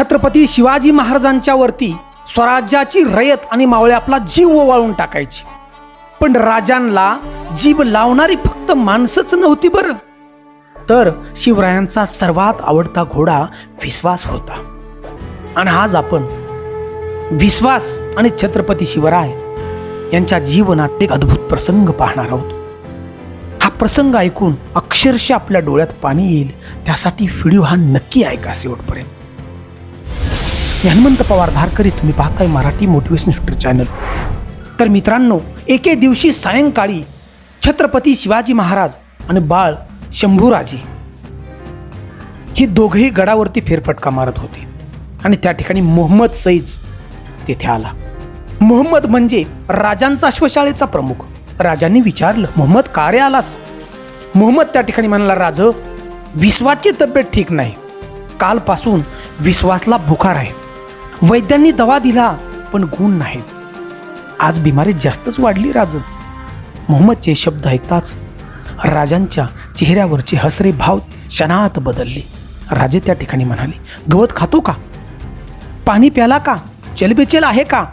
छत्रपती शिवाजी महाराजांच्या वरती स्वराज्याची रयत आणि मावळे आपला जीव ओवाळून टाकायची. पण राजांना जीव लावणारी फक्त माणसंच नव्हती बरं. तर शिवरायांचा सर्वात आवडता घोडा विश्वास होता. आणि आज आपण विश्वास आणि छत्रपती शिवराय यांच्या जीवनात एक अद्भुत प्रसंग पाहणार आहोत. हा प्रसंग ऐकून अक्षरशः आपल्या डोळ्यात पाणी येईल. त्यासाठी व्हिडिओ हा नक्की ऐका शेवटपर्यंत. हनुमंत पवार धारकरी तुम्ही पाहताय मराठी मोटिवेशन शूटर चॅनल. तर मित्रांनो एके दिवशी सायंकाळी छत्रपती शिवाजी महाराज आणि बाळ शंभूराजे ही दोघेही गडावरती फेरफटका मारत होते आणि त्या ठिकाणी मोहम्मद सईज तेथे आला. मोहम्मद म्हणजे राजांचा अश्वशाळेचा प्रमुख. राजांनी विचारलं मोहम्मद का रे आलास? मोहम्मद त्या ठिकाणी म्हणाला राज विश्वाची तब्येत ठीक नाही. कालपासून विश्वासला बुखार आहे. वैद्यांनी दवा दिला पण गुण नाही आज बिमारी जास्तच वाढली राज मोहम्मदचे शब्द ऐकताच राजांच्या चेहऱ्यावरचे हसरे भाव क्षणात बदलले. राजे त्या ठिकाणी म्हणाले गवत खातो का? पाणी प्याला का? चलबेचेल आहे का?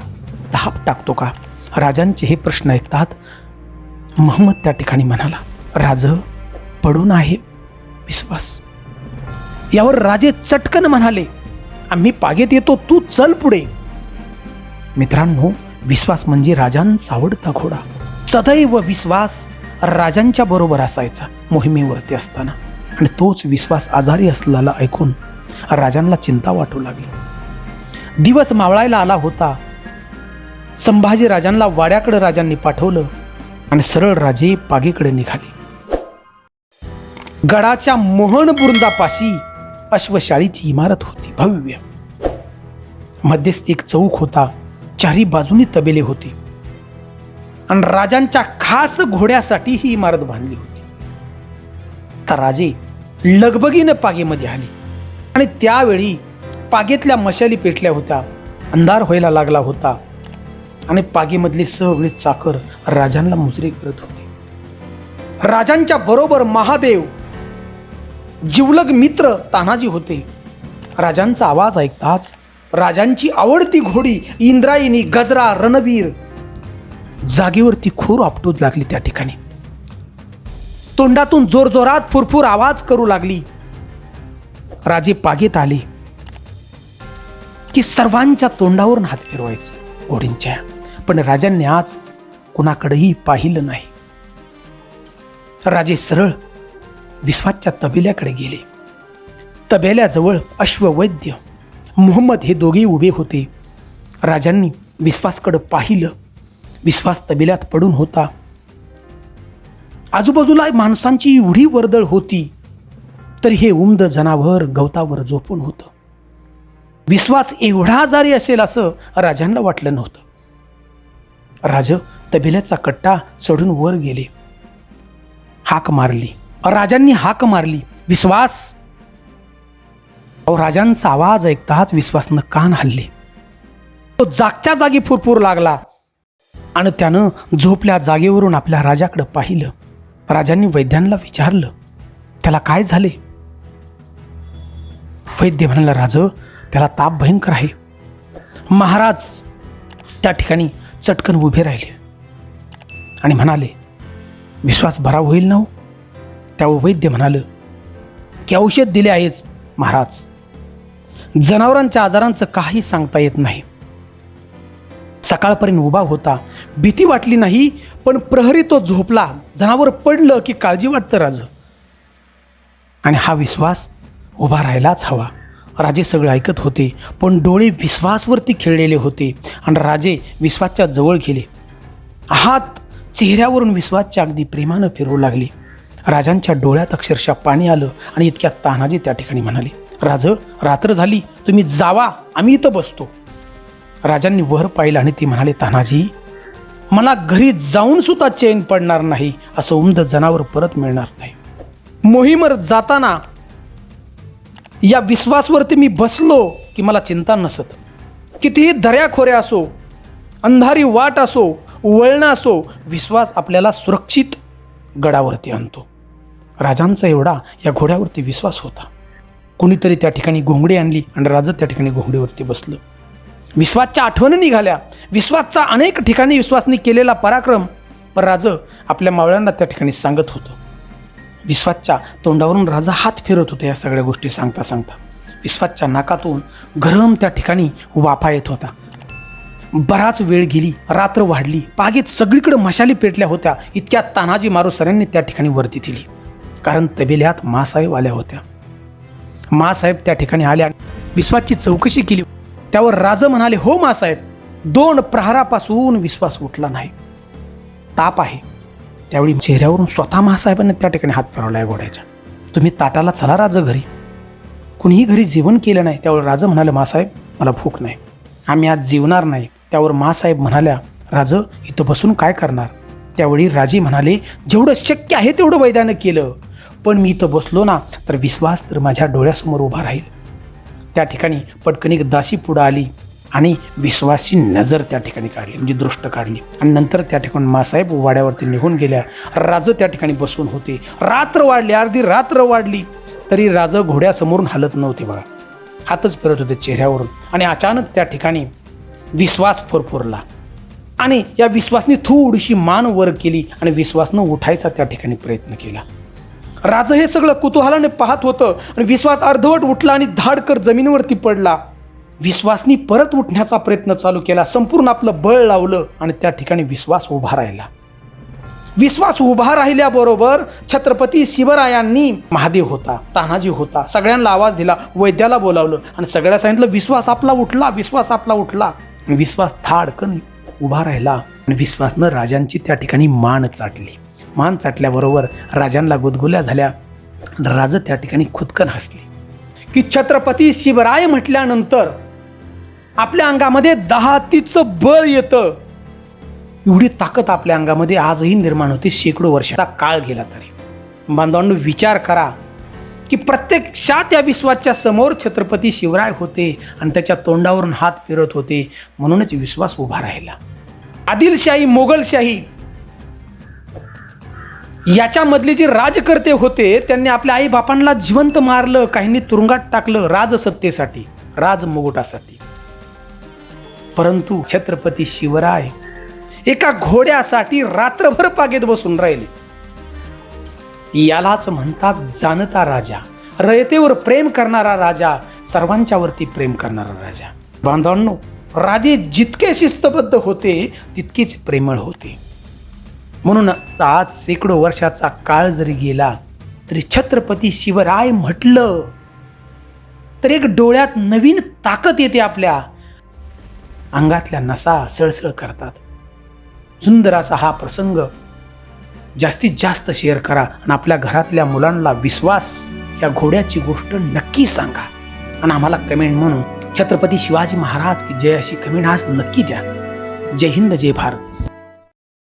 धाप टाकतो का? राजांचे हे प्रश्न ऐकतात मोहम्मद त्या ठिकाणी म्हणाला राज पडून आहे विश्वास. यावर राजे चटकन म्हणाले आम्ही पागेत येतो तू चल पुढे. मित्रांनो विश्वास म्हणजे राजांचा आवडता घोडा. सदैव विश्वास राजांच्या बरोबर असायचा मोहिमेवरती असताना. आणि तोच विश्वास आजारी असलेला ऐकून राजांना चिंता वाटू लागली. दिवस मावळायला आला होता. संभाजी राजांना वाड्याकडे राजांनी पाठवलं आणि सरळ राजे पागेकडे निघाले. गडाच्या मोहन बुरुंदापाशी अश्वशाळीची इमारत होती भव्य. मध्यस्थी एक चौक होता चारी बाजूनी तबेले होते. आणि राजांच्या खास घोड्यासाठी ही इमारत बांधली होती. तर राजे लगबगीनं पागेमध्ये आले. आणि त्यावेळी पागेतल्या मशाली पेटल्या होत्या अंधार व्हायला लागला होता. आणि पागेमधले सगळे चाकर राजांना मुजरे करत होते. राजांच्या बरोबर महादेव जिवलग मित्र तानाजी होते. राजांचा आवाज ऐकताच राजांची आवडती घोडी इंद्रायणी गजरा रणवीर जागेवरती खूर आपटू लागली त्या ठिकाणी. तोंडातून जोरजोरात फुरफुर आवाज करू लागली. राजे पागेत आले की सर्वांच्या तोंडावरून हात फिरवायचे घोडींच्या. पण राजांनी आज कुणाकडेही पाहिलं नाही. राजे सरळ विश्वाच्या तबेल्याकडे गेले. तबेल्याजवळ अश्ववैद्य मोहम्मद हे दोघे उभे होते. राजांनी विश्वासकडं पाहिलं. विश्वास तबेल्यात पडून होता. आजूबाजूला माणसांची एवढी वर्दळ होती तर हे उमद जनावर गवतावर झोपून होतं. विश्वास एवढा आजारी असेल असं राजांना वाटलं नव्हतं. राज तबेल्याचा कट्टा चढून वर गेले. हाक मारली. राजांनी हाक मारली. विश्वास. अहो राजांचा आवाज ऐकताच विश्वासनं कान हल्ले. तो जागच्या जागी फुरफुर लागला. आणि त्यानं झोपल्या जागेवरून आपल्या राजाकडे पाहिलं. राजांनी वैद्यांना विचारलं त्याला काय झाले? वैद्य म्हणाला राज त्याला ताप भयंकर आहे. महाराज त्या ठिकाणी चटकन उभे राहिले. आणि म्हणाले विश्वास बरा होईल ना हो? त्यावर वैद्य म्हणालं की औषध दिले आहेच महाराज. जनावरांच्या आजारांचं काही सांगता येत नाही. सकाळपर्यंत उभा होता भीती वाटली नाही पण प्रहरी तो झोपला. जनावर पडलं की काळजी वाटतं राज. आणि हा विश्वास उभा राहायलाच हवा. राजे सगळं ऐकत होते पण डोळे विश्वासवरती खेळलेले होते आणि राजे विश्वासच्या जवळ गेले. हात चेहऱ्यावरून विश्वासच्या अगदी प्रेमानं फिरू लागले. राजांच्या डोळ्यात अक्षरशः पाणी आलं आणि इतक्या तानाजी त्या ठिकाणी म्हणाले राज रात्र झाली तुम्ही जावा आम्ही इथं बसतो. राजांनी वर पाहिलं आणि ती म्हणाले तानाजी मला घरी जाऊन सुद्धा चैन पडणार नाही असं उमद जनावर परत मिळणार नाही. मोहिमर जाताना या विश्वासवरती मी बसलो की मला चिंता नसत. कितीही दऱ्याखोऱ्या असो अंधारी वाट असो वळणं असो विश्वास आपल्याला सुरक्षित गडावरती आणतो. राजांचा एवढा या घोड्यावरती विश्वास होता. कुणीतरी त्या ठिकाणी घोंगडी आणली आणि राजा त्या ठिकाणी घोंगडीवरती बसलं. विश्वासच्या आठवणी निघाल्या. विश्वासचा अनेक ठिकाणी विश्वासने केलेला पराक्रम पण राज आपल्या मावळ्यांना त्या ठिकाणी सांगत होतं. विश्वासच्या तोंडावरून राजा हात फिरत होता या सगळ्या गोष्टी सांगता सांगता. विश्वासच्या नाकातून गरम त्या ठिकाणी वाफा येत होता. बराच वेळ गेली रात्र वाढली. बागेत सगळीकडे मशाली पेटल्या होत्या. इतक्या तानाजी मारुसऱ्यांनी त्या ठिकाणी वर्दी दिली. कारण तबेल्यात मासाहेब आल्या होत्या. मासाहेब त्या ठिकाणी आल्या. विश्वासची चौकशी केली. त्यावर राजा म्हणाले हो मासाहेब दोन प्रहारापासून विश्वास उठला नाही. ताप आहे. त्यावेळी चेहऱ्यावरून स्वतः महासाहेबांनी त्या ठिकाणी हात फिरवला आहे घोड्याच्या. तुम्ही ताटाला चला राजा घरी. कुणीही घरी जेवण केलं नाही. त्यावर राजा म्हणाले मासाहेब मला भूक नाही. आम्ही आज जेवणार नाही. त्यावर मासाहेब म्हणाल्या राज इथं बसून काय करणार? त्यावेळी राजे म्हणाले जेवढं शक्य आहे तेवढं वैद्यानं केलं. पण मी इथं बसलो ना तर विश्वास तर माझ्या डोळ्यासमोर उभा राहील. त्या ठिकाणी पटकन एक दासी पुढं आली आणि विश्वासची नजर त्या ठिकाणी काढली म्हणजे दृष्ट काढली. आणि नंतर त्या ठिकाणी मासाहेब वाड्यावरती निघून गेल्या. राजं त्या ठिकाणी बसून होते. रात्र वाढली अर्धी रात्र वाढली तरी राजं घोड्यासमोरून हलत नव्हते बघा. हातच फिरत होते चेहऱ्यावरून. आणि अचानक त्या ठिकाणी विश्वास फुरफुरला. आणि या विश्वासने थोडीशी मान वर केली आणि विश्वासनं उठायचा त्या ठिकाणी प्रयत्न केला. राजं हे सगळं कुतूहलाने पाहत होतं आणि विश्वास अर्धवट उठला आणि धाडकर जमिनीवरती पडला. विश्वासनी परत उठण्याचा प्रयत्न चालू केला. संपूर्ण आपलं बळ लावलं आणि त्या ठिकाणी विश्वास उभा राहिला. विश्वास उभा राहिल्याबरोबर छत्रपती शिवरायांनी महादेव होता तानाजी होता सगळ्यांना आवाज दिला वैद्याला बोलावलं आणि सगळ्या सांगितलं विश्वास आपला उठला विश्वास आपला उठला. विश्वास धाडकन उभा राहिला आणि विश्वासनं राजांची त्या ठिकाणी मान चाटली. मान चाटल्याबरोबर राजांना गुदगुल्या झाल्या. राजा त्या ठिकाणी खुदकन हसले. की छत्रपती शिवराय म्हटल्यानंतर आपल्या अंगामध्ये दहा तीचं बळ येतं. एवढी ताकद आपल्या अंगामध्ये आजही निर्माण होते शेकडो वर्षाचा काळ गेला तरी. बांधवांनो विचार करा की प्रत्यक्षात त्या विश्वासच्या विश्वाच्या समोर छत्रपती शिवराय होते आणि त्याच्या तोंडावरून हात फिरत होते. म्हणूनच विश्वास उभा राहिला. आदिलशाही मोगलशाही याच्यामधले जे राजकर्ते होते त्यांनी आपल्या आई बापांना जिवंत मारलं काहींनी तुरुंगात टाकलं राजसत्तेसाठी राजमुकुटासाठी परंतु छत्रपती शिवराय एका घोड्यासाठी रात्रभर पागेत बसून राहिले. यालाच म्हणतात जाणता राजा. रयतेवर प्रेम करणारा राजा सर्वांच्यावरती प्रेम करणारा राजा. बांधवांनो राजे जितके शिस्तबद्ध होते तितकेच प्रेमळ होते. म्हणून सात शेकडो वर्षाचा काळ जरी गेला तरी छत्रपती शिवराय म्हटलं तर एक डोळ्यात नवीन ताकद येते आपल्या. अंगातल्या नसा सळसळ करतात. सुंदर असा हा प्रसंग. जास्तीत जास्त शेअर करा आणि आपल्या घरातल्या मुलांना विश्वास या घोड्याची गोष्ट नक्की सांगा. आणि आम्हाला कमेंट म्हणून छत्रपती शिवाजी महाराज की जय अशी कमेंट आज नक्की द्या. जय हिंद जय भारत.